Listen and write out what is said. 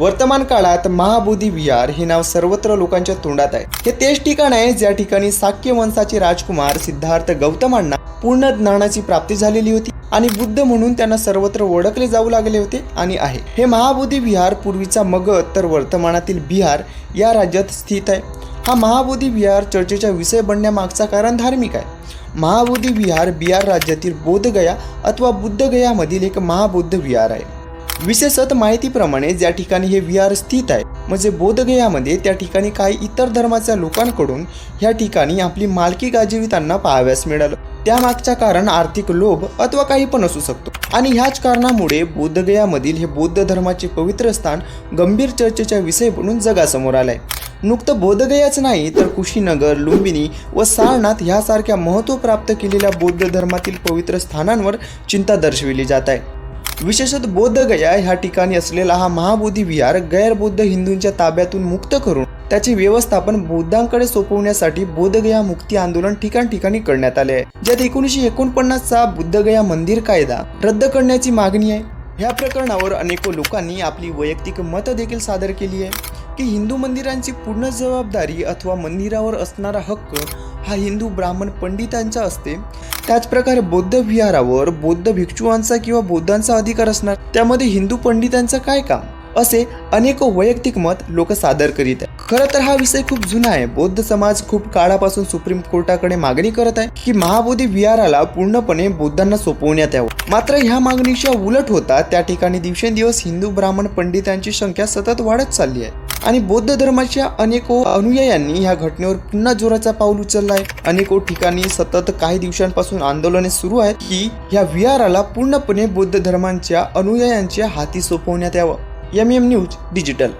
वर्तमान काळात महाबोधी विहार हे नाव सर्वत्र लोकांच्या तोंडात आहे. हे तेच ठिकाण आहे ज्या ठिकाणी साक्य वंशाचे राजकुमार सिद्धार्थ गौतमांना पूर्ण ज्ञानाची प्राप्ती झालेली होती आणि बुद्ध म्हणून त्यांना सर्वत्र ओळखले जाऊ लागले होते आणि आहे. हे महाबोधी विहार पूर्वीचा मगध तर वर्तमानातील बिहार या राज्यात स्थित आहे. हा महाबोधी विहार चर्चेचा विषय बनण्यामागचा कारण धार्मिक आहे. महाबोधी विहार बिहार राज्यातील बोधगया अथवा बुद्धगयामधील एक महाबौद्ध विहार आहे. विशेषत माहितीप्रमाणे ज्या ठिकाणी हे विहार स्थित आहे म्हणजे बोधगयामध्ये त्या ठिकाणी काही इतर धर्माच्या लोकांकडून ह्या ठिकाणी आपली मालकी गाजीवितांना पाहाव्यास मिळालं. त्यामागच्या कारण आर्थिक लोभ अथवा काही पण असू शकतो. आणि ह्याच कारणामुळे बोधगयामधील हे बौद्ध धर्माचे पवित्र स्थान गंभीर चर्चेचा विषय बनून जगासमोर आलाय. नुकतं बोधगयाच नाही तर कुशीनगर लुंबिनी व सारनाथ ह्यासारख्या महत्त्व प्राप्त केलेल्या बौद्ध धर्मातील पवित्र स्थानांवर चिंता दर्शविली जात आहे. विशेषत बोधगया ह्या ठिकाणी असलेला हा महाबोधी विहार गैरबौद्ध हिंदूंच्या ताब्यातून मुक्त करून त्याचे व्यवस्थापन बौद्धांकडे सोपवण्यासाठी बोधगया मुक्ती आंदोलन ठिकाण ठिकाणी करण्यात आले आहे. ज्यात एकोणीसशे एकोणपन्नासचा बुद्धगया मंदिर कायदा रद्द करण्याची मागणी आहे. ह्या प्रकरणावर अनेको लोकांनी आपली वैयक्तिक मतं देखील सादर केली आहे की हिंदू मंदिरांची पूर्ण जबाबदारी अथवा मंदिरावर असणारा हक्क हा हिंदू ब्राह्मण पंडितांचा असते. त्याचप्रकारे बौद्ध विहारावर बौद्ध भिक्षुवांचा किंवा बौद्धांचा अधिकार असणार. त्यामध्ये हिंदू पंडितांचं काय काम? असे अनेक वैयक्तिक मत लोक सादर करीत आहे खरं तर हा विषय खूप जुना आहे. बौद्ध समाज खूप काळापासून सुप्रीम कोर्टाकडे मागणी करत आहे की महाबोधी विहाराला पूर्णपणे बौद्धांना सोपवण्यात यावं. मात्र ह्या मागणीच्या उलट होता त्या ठिकाणी दिवसेंदिवस हिंदू ब्राह्मण पंडितांची संख्या सतत वाढत चालली आहे. आणि बौद्ध धर्माच्या अनेको अनुयायांनी ह्या घटनेवर पुन्हा जोराचा पाऊल उचलला आहे अनेको ठिकाणी सतत काही दिवसांपासून आंदोलने सुरू आहेत की ह्या विहाराला पूर्णपणे बौद्ध धर्मांच्या अनुयायांच्या हाती सोपवण्यात यावं. M M news digital